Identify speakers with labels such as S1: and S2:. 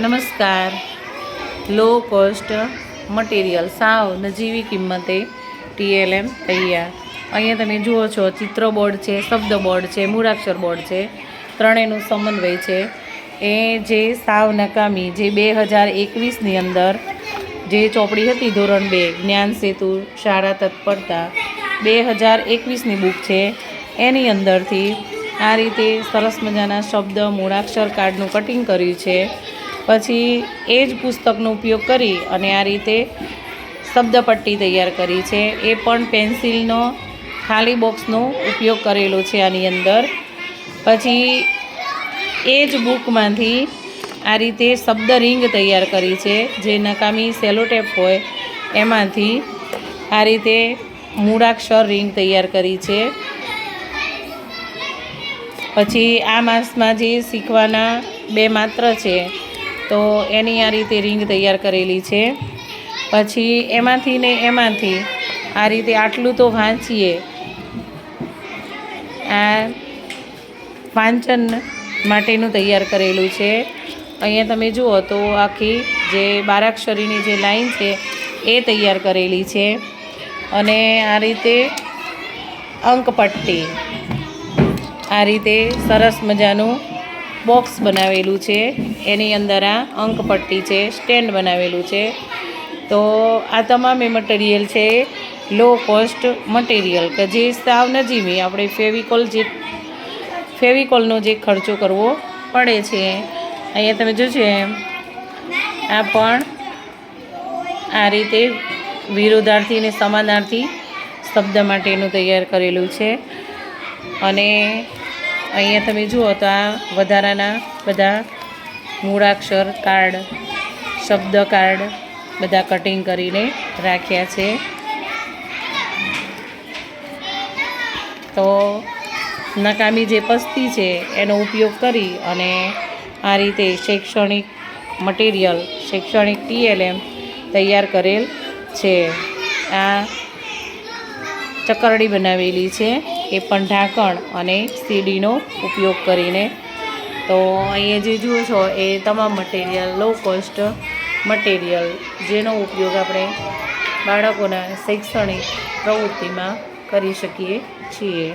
S1: નમસ્કાર. Low cost material સાવ નજીવી કિંમતે ટીએલએમ તૈયાર. અહીંયા તમે જુઓ છો, ચિત્ર બોર્ડ છે, શબ્દ બોર્ડ છે, મૂળાક્ષર બોર્ડ છે, ત્રણેયનું સમન્વય છે. એ જે સાવ નકામી, જે બે હજાર એકવીસની અંદર જે ચોપડી હતી, ધોરણ બે, જ્ઞાન સેતુ, શાળા તત્પરતા, બે હજાર એકવીસની બુક છે. એની અંદરથી આ રીતે સરસ મજાના શબ્દ, મૂળાક્ષર કાર્ડનું કટિંગ કર્યું છે. પછી એ જ પુસ્તકનો ઉપયોગ કરી અને આ રીતે શબ્દપટ્ટી તૈયાર કરી છે. એ પણ પેન્સિલનો ખાલી બોક્સનો ઉપયોગ કરેલો છે આની અંદર. પછી એ જ બુકમાંથી આ રીતે શબ્દ રિંગ તૈયાર કરી છે. જે નકામી સેલોટેપ હોય એમાંથી આ રીતે મૂળાક્ષર રિંગ તૈયાર કરી છે. પછી આ માસમાં જે શીખવાના બે માત્ર છે તો એની આ રીતે રિંગ તૈયાર કરેલી છે. પછી એમાંથી ને એમાંથી આ રીતે આટલું તો વાંચીએ. આ વાંચન માટેનું તૈયાર કરેલું છે. અહીંયા તમે જુઓ તો આખી જે બારાક્ષરીની જે લાઈન છે એ તૈયાર કરેલી છે. અને આ રીતે અંકપટ્ટી. આ રીતે સરસ મજાનું બોક્સ બનાવેલું છે. એની અંદર આ અંકપટ્ટી છે, સ્ટેન્ડ બનાવેલું છે. તો આ તમામ મટીરિયલ છે, લો કોસ્ટ મટીરિયલ, કે જે સાવ નજીવી આપણે ફેવિકોલ જે ફેવિકોલનો જે ખર્ચો કરવો પડે છે. અહીંયા તમે જોજો એમ. આ પણ આ રીતે વિરોધાર્થી અને સમાનાર્થી શબ્દ માટેનું તૈયાર કરેલું છે. અને અહીંયા તમે જુઓ તો આ વધારાના બધા મૂળાક્ષર કાર્ડ, શબ્દ કાર્ડ બધા કટિંગ કરીને રાખ્યા છે. તો નકામી જે પસ્તી છે એનો ઉપયોગ કરી અને આ રીતે શૈક્ષણિક મટીરિયલ શૈક્ષણિક ટીએલએમ તૈયાર કરેલ છે. આ ચકરડી બનાવેલી છે. એ પણ ઢાંકણ અને સીડીનો ઉપયોગ કરીને. તો અહીંયા જે જુઓ છો, એ તમામ મટીરિયલ લો કોસ્ટ મટીરિયલ જેનો ઉપયોગ આપણે બાળકોના શૈક્ષણિક પ્રવૃત્તિમાં કરી શકીએ છીએ.